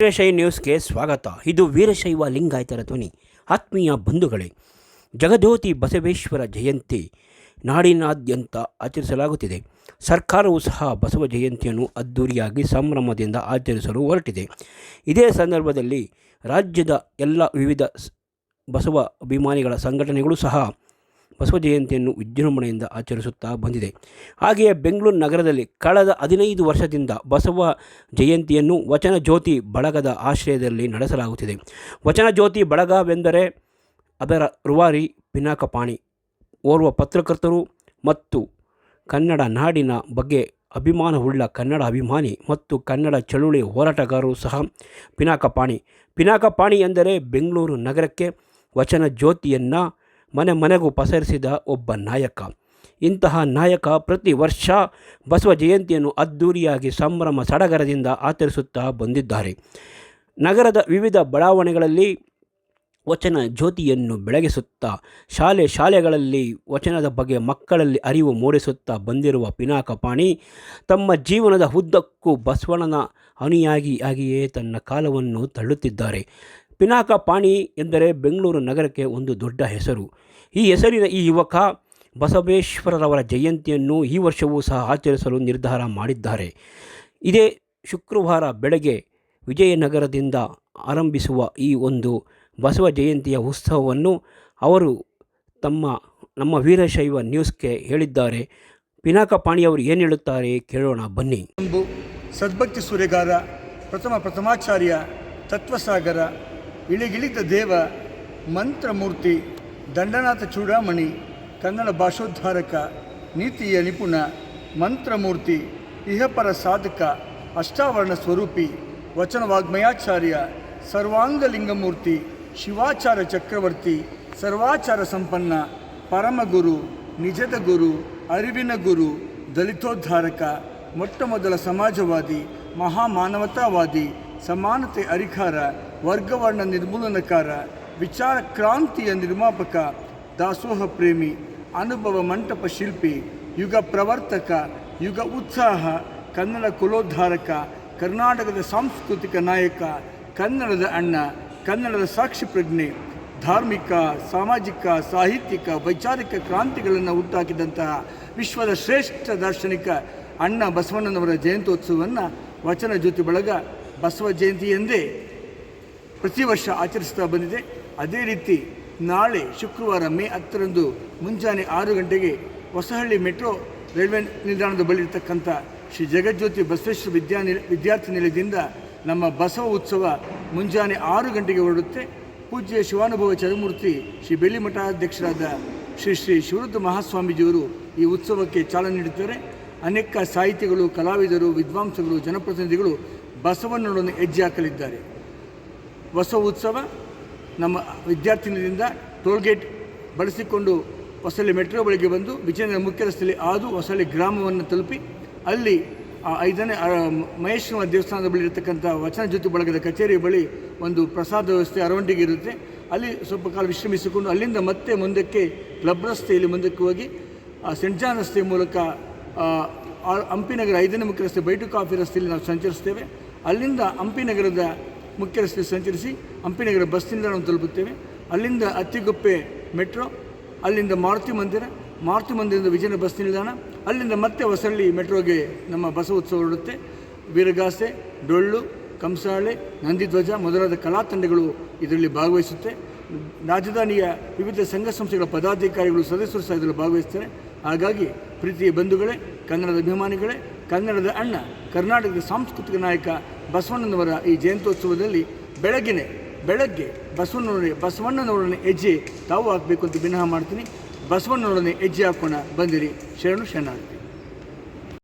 ವೀರಶೈವ ನ್ಯೂಸ್ಗೆ ಸ್ವಾಗತ. ಇದು ವೀರಶೈವ ಲಿಂಗಾಯತರ ಧ್ವನಿ. ಆತ್ಮೀಯ ಬಂಧುಗಳೇ ಜಗದೋತಿ ಬಸವೇಶ್ವರ ಜಯಂತಿ ನಾಡಿನಾದ್ಯಂತ ಆಚರಿಸಲಾಗುತ್ತಿದೆ. ಸರ್ಕಾರವು ಸಹ ಬಸವ ಜಯಂತಿಯನ್ನು ಅದ್ದೂರಿಯಾಗಿ ಸಂಭ್ರಮದಿಂದ ಆಚರಿಸಲು ಹೊರಟಿದೆ. ಇದೇ ಸಂದರ್ಭದಲ್ಲಿ ರಾಜ್ಯದ ಎಲ್ಲ ವಿವಿಧ ಬಸವ ಅಭಿಮಾನಿಗಳ ಸಂಘಟನೆಗಳು ಸಹ ಬಸವ ಜಯಂತಿಯನ್ನು ವಿಜೃಂಭಣೆಯಿಂದ ಆಚರಿಸುತ್ತಾ ಬಂದಿದೆ. ಹಾಗೆಯೇ ಬೆಂಗಳೂರು ನಗರದಲ್ಲಿ ಕಳೆದ ಹದಿನೈದು ವರ್ಷದಿಂದ ಬಸವ ಜಯಂತಿಯನ್ನು ವಚನ ಜ್ಯೋತಿ ಬಳಗದ ಆಶ್ರಯದಲ್ಲಿ ನಡೆಸಲಾಗುತ್ತಿದೆ. ವಚನ ಜ್ಯೋತಿ ಬಳಗವೆಂದರೆ ಅದರ ರುವಾರಿ ಪಿನಾಕಪಾಣಿ ಓರ್ವ ಪತ್ರಕರ್ತರು ಮತ್ತು ಕನ್ನಡ ನಾಡಿನ ಬಗ್ಗೆ ಅಭಿಮಾನವುಳ್ಳ ಕನ್ನಡ ಅಭಿಮಾನಿ ಮತ್ತು ಕನ್ನಡ ಚಳುವಳಿ ಹೋರಾಟಗಾರರು ಸಹ ಪಿನಾಕಪಾಣಿ ಪಿನಾಕಪಾಣಿ ಎಂದರೆ ಬೆಂಗಳೂರು ನಗರಕ್ಕೆ ವಚನ ಜ್ಯೋತಿಯನ್ನು ಮನೆ ಮನೆಗೂ ಪಸರಿಸಿದ ಒಬ್ಬ ನಾಯಕ. ಇಂತಹ ನಾಯಕ ಪ್ರತಿ ವರ್ಷ ಬಸವ ಜಯಂತಿಯನ್ನು ಅದ್ದೂರಿಯಾಗಿ ಸಂಭ್ರಮ ಸಡಗರದಿಂದ ಆಚರಿಸುತ್ತಾ ಬಂದಿದ್ದಾರೆ. ನಗರದ ವಿವಿಧ ಬಡಾವಣೆಗಳಲ್ಲಿ ವಚನ ಜ್ಯೋತಿಯನ್ನು ಬೆಳಗಿಸುತ್ತಾ, ಶಾಲೆ ಶಾಲೆಗಳಲ್ಲಿ ವಚನದ ಬಗ್ಗೆ ಮಕ್ಕಳಲ್ಲಿ ಅರಿವು ಮೂಡಿಸುತ್ತಾ ಬಂದಿರುವ ಪಿನಾಕಪಾಣಿ ತಮ್ಮ ಜೀವನದ ಉದ್ದಕ್ಕೂ ಬಸವಣ್ಣನ ಅನುಯಾಗಿ ಆಗಿಯೇ ತನ್ನ ಕಾಲವನ್ನು ತಳ್ಳುತ್ತಿದ್ದಾರೆ. ಪಿನಾಕಪಾಣಿ ಎಂದರೆ ಬೆಂಗಳೂರು ನಗರಕ್ಕೆ ಒಂದು ದೊಡ್ಡ ಹೆಸರು. ಈ ಹೆಸರಿನ ಈ ಯುವಕ ಬಸವೇಶ್ವರರವರ ಜಯಂತಿಯನ್ನು ಈ ವರ್ಷವೂ ಸಹ ಆಚರಿಸಲು ನಿರ್ಧಾರ ಮಾಡಿದ್ದಾರೆ. ಇದೇ ಶುಕ್ರವಾರ ಬೆಳಗ್ಗೆ ವಿಜಯನಗರದಿಂದ ಆರಂಭಿಸುವ ಈ ಒಂದು ಬಸವ ಜಯಂತಿಯ ಉತ್ಸವವನ್ನು ಅವರು ತಮ್ಮ, ನಮ್ಮ ವೀರಶೈವ ನ್ಯೂಸ್ಗೆ ಹೇಳಿದ್ದಾರೆ. ಪಿನಾಕಪಾಣಿಯವರು ಏನು ಹೇಳುತ್ತಾರೆ ಕೇಳೋಣ ಬನ್ನಿ. ಸದ್ಭಕ್ತಿ ಸೂರ್ಯಗಾರ ಪ್ರಥಮ ಪ್ರಥಮಾಚಾರ್ಯ ತತ್ವಸಾಗರ ಇಳಿಗಿಳಿದ ದೇವ, ಮಂತ್ರಮೂರ್ತಿ, ದಂಡನಾಥ ಚೂಡಾಮಣಿ ಕನ್ನಡ ಭಾಷೋದ್ಧಾರಕ, ನೀತಿಯ ನಿಪುಣ, ಮಂತ್ರಮೂರ್ತಿ, ಇಹಪರ ಸಾಧಕ, ಅಷ್ಟಾವರಣ ಸ್ವರೂಪಿ ವಚನ ವಾಗ್ಮಯಾಚಾರ್ಯ ಸರ್ವಾಂಗಲಿಂಗಮೂರ್ತಿ, ಶಿವಾಚಾರ ಚಕ್ರವರ್ತಿ, ಸರ್ವಾಚಾರ ಸಂಪನ್ನ, ಪರಮಗುರು, ನಿಜದ ಗುರು, ಅರಿವಿನ ಗುರು, ದಲಿತೋದ್ಧಾರಕ ಮೊಟ್ಟ ಮೊದಲ ಸಮಾಜವಾದಿ, ಮಹಾಮಾನವತಾವಾದಿ, ಸಮಾನತೆ ಅರಿಕಾರ ವರ್ಗವರ್ಣ ನಿರ್ಮೂಲನಕಾರ, ವಿಚಾರ ಕ್ರಾಂತಿಯ ನಿರ್ಮಾಪಕ, ದಾಸೋಹ ಪ್ರೇಮಿ, ಅನುಭವ ಮಂಟಪ ಶಿಲ್ಪಿ, ಯುಗ ಪ್ರವರ್ತಕ, ಯುಗ ಉತ್ಸಾಹ, ಕನ್ನಡ ಕುಲೋದ್ಧಾರಕ, ಕರ್ನಾಟಕದ ಸಾಂಸ್ಕೃತಿಕ ನಾಯಕ, ಕನ್ನಡದ ಅಣ್ಣ, ಕನ್ನಡದ ಸಾಕ್ಷಿ ಪ್ರಜ್ಞೆ, ಧಾರ್ಮಿಕ, ಸಾಮಾಜಿಕ, ಸಾಹಿತ್ಯಿಕ, ವೈಚಾರಿಕ ಕ್ರಾಂತಿಗಳನ್ನು ಹುಟ್ಟಾಕಿದಂತಹ ವಿಶ್ವದ ಶ್ರೇಷ್ಠ ದಾರ್ಶನಿಕ ಅಣ್ಣ ಬಸವಣ್ಣನವರ ಜಯಂತ್ಯೋತ್ಸವವನ್ನು ವಚನ ಜ್ಯೋತಿ ಬಳಗ ಬಸವ ಜಯಂತಿ ಎಂದೇ ಪ್ರತಿ ವರ್ಷ ಆಚರಿಸ್ತಾ ಬಂದಿದೆ. ಅದೇ ರೀತಿ ನಾಳೆ ಶುಕ್ರವಾರ ಮೇ ಹತ್ತರಂದು ಮುಂಜಾನೆ ಆರು ಗಂಟೆಗೆ ಹೊಸಹಳ್ಳಿ ಮೆಟ್ರೋ ರೈಲ್ವೆ ನಿಲ್ದಾಣದ ಬಳಿ ಇರತಕ್ಕಂಥ ಶ್ರೀ ಜಗಜ್ಯೋತಿ ಬಸವೇಶ್ವರ ವಿದ್ಯಾನಿ ವಿದ್ಯಾರ್ಥಿ ನಿಲಯದಿಂದ ನಮ್ಮ ಬಸವ ಉತ್ಸವ ಮುಂಜಾನೆ ಆರು ಗಂಟೆಗೆ ಹೊರಡುತ್ತೆ. ಪೂಜ್ಯ ಶಿವಾನುಭವ ಚರಮೂರ್ತಿ ಶ್ರೀ ಬೆಳ್ಳಿ ಮಠಾಧ್ಯಕ್ಷರಾದ ಶ್ರೀ ಶ್ರೀ ಶಿವರುದ್ಧ ಮಹಾಸ್ವಾಮೀಜಿಯವರು ಈ ಉತ್ಸವಕ್ಕೆ ಚಾಲನೆ ನೀಡುತ್ತಾರೆ. ಅನೇಕ ಸಾಹಿತಿಗಳು, ಕಲಾವಿದರು, ವಿದ್ವಾಂಸಗಳು, ಜನಪ್ರತಿನಿಧಿಗಳು ಬಸವಣ್ಣನೊಡನೆ ಹೆಜ್ಜೆ ಹಾಕಲಿದ್ದಾರೆ. ಹೊಸ ಉತ್ಸವ ನಮ್ಮ ವಿದ್ಯಾರ್ಥಿನಿಯಿಂದ ಟೋಲ್ಗೇಟ್ ಬಳಸಿಕೊಂಡು ಹೊಸಳ್ಳಿ ಮೆಟ್ರೋ ಬಳಿಗೆ ಬಂದು ವಿಜಯನಗರ ಮುಖ್ಯ ರಸ್ತೆಯಲ್ಲಿ ಆದು ಹೊಸಳ್ಳಿ ಗ್ರಾಮವನ್ನು ತಲುಪಿ ಅಲ್ಲಿ ಆ ಐದನೇ ಮಹೇಶ್ವರ ದೇವಸ್ಥಾನದ ಬಳಿ ಇರತಕ್ಕಂಥ ವಚನ ಜ್ಯೋತಿ ಬಳಗದ ಕಚೇರಿ ಬಳಿ ಒಂದು ಪ್ರಸಾದ ವ್ಯವಸ್ಥೆ ಅರವಂಡಿಗೆ ಇರುತ್ತೆ. ಅಲ್ಲಿ ಸ್ವಲ್ಪ ಕಾಲ ವಿಶ್ರಮಿಸಿಕೊಂಡು ಅಲ್ಲಿಂದ ಮತ್ತೆ ಮುಂದಕ್ಕೆ ಕ್ಲಬ್ ರಸ್ತೆಯಲ್ಲಿ ಮುಂದಕ್ಕೆ ಹೋಗಿ ಸೆಂಟ್ ಜಾನ್ ರಸ್ತೆ ಮೂಲಕ ಹಂಪಿನಗರ ಐದನೇ ಮುಖ್ಯ ರಸ್ತೆ ಬೈಟು ಕಾಫಿ ರಸ್ತೆಯಲ್ಲಿ ನಾವು ಸಂಚರಿಸ್ತೇವೆ. ಅಲ್ಲಿಂದ ಹಂಪಿನಗರದ ಮುಖ್ಯ ರಸ್ತೆ ಸಂಚರಿಸಿ ಹಂಪಿನಗರ ಬಸ್ ನಿಲ್ದಾಣವನ್ನು ತಲುಪುತ್ತೇವೆ. ಅಲ್ಲಿಂದ ಅತ್ತಿಗುಪ್ಪೆ ಮೆಟ್ರೋ, ಅಲ್ಲಿಂದ ಮಾರುತಿ ಮಂದಿರ, ಮಾರುತಿ ಮಂದಿರದಿಂದ ವಿಜಯನ ಬಸ್ ನಿಲ್ದಾಣ, ಅಲ್ಲಿಂದ ಮತ್ತೆ ಹೊಸಳ್ಳಿ ಮೆಟ್ರೋಗೆ ನಮ್ಮ ಬಸ ಉತ್ಸವ ಹೊರಡುತ್ತೆ. ವೀರಗಾಸೆ, ಡೊಳ್ಳು, ಕಂಸಾಳೆ, ನಂದಿಧ್ವಜ ಮೊದಲಾದ ಕಲಾ ತಂಡಗಳು ಇದರಲ್ಲಿ ಭಾಗವಹಿಸುತ್ತೆ. ರಾಜಧಾನಿಯ ವಿವಿಧ ಸಂಘ ಸಂಸ್ಥೆಗಳ ಪದಾಧಿಕಾರಿಗಳು ಸದಸ್ಯರು ಸಹ ಇದರಲ್ಲಿ ಭಾಗವಹಿಸ್ತಾರೆ. ಹಾಗಾಗಿ ಪ್ರೀತಿಯ ಬಂಧುಗಳೇ, ಕನ್ನಡದ ಅಭಿಮಾನಿಗಳೇ ಕನ್ನಡದ ಅಣ್ಣ, ಕರ್ನಾಟಕದ ಸಾಂಸ್ಕೃತಿಕ ನಾಯಕ ಬಸವಣ್ಣನವರ ಈ ಜಯಂತ್ಯೋತ್ಸವದಲ್ಲಿ ಬೆಳಗ್ಗೆನೆ, ಬೆಳಗ್ಗೆ ಬಸವಣ್ಣನವರೇ ಬಸವಣ್ಣನವರೊಡನೆ ಹೆಜ್ಜೆ ತಾವು ಹಾಕಬೇಕು ಅಂತ ವಿನಃ ಮಾಡ್ತೀನಿ. ಬಸವಣ್ಣನೊಡನೆ ಹೆಜ್ಜೆ ಹಾಕೋಣ. ಬಂದಿರಿ. ಶರಣು ಶರಣಾರ್ಥಿ